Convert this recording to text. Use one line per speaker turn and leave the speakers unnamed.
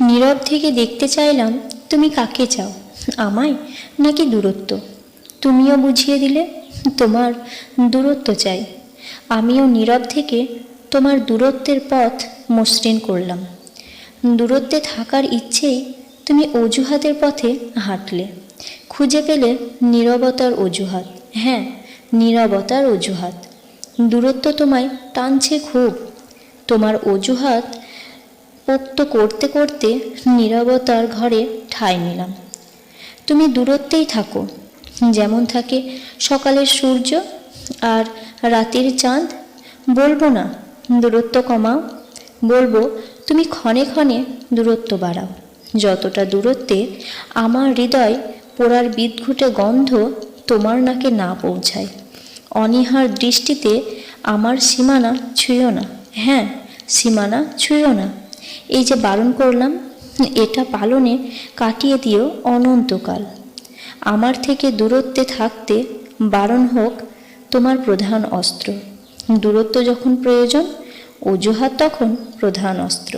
নীরব থেকে দেখতে চাইলাম, তুমি কাকে চাও? আমায় নাকি দূরত্ব? তুমিও বুঝিয়ে দিলে, তোমার দূরত্ব চাই। আমিও নীরব থেকে তোমার দূরত্বের পথ মসৃণ করলাম। দূরত্বে থাকার ইচ্ছেই তুমি অজুহাতের পথে হাঁটলে। খুঁজে পেলে নীরবতার অজুহাত। হ্যাঁ নীরবতার অজুহাত। দূরত্ব তোমায় টানছে খুব। তোমার অজুহাত পোক্ত করতে করতে নীরবতার ঘরে ঠাঁই নিলাম। তুমি দূরত্বেই থাকো, যেমন থাকে সকালের সূর্য আর রাতের চাঁদ। বলব না, দূরত্ব কমাও। বলব, তুমি ক্ষণে ক্ষণে দূরত্ব বাড়াও। যতটা দূরত্বে আমার হৃদয় পোড়ার বিদঘুটে গন্ধ তোমার নাকে না পৌঁছায়। অনীহার দৃষ্টিতে আমার সীমানা ছুঁয়ো না। হ্যাঁ সীমানা ছুঁয়ো না। এই যে বারণ করলাম, এটা পালনে কাটিয়ে দিও অনন্তকাল। আমার থেকে দূরত্বে থাকতে বারণ হোক তোমার প্রধান অস্ত্র। দূরত্ব যখন প্রয়োজন, অজুহাত তখন প্রধান অস্ত্র।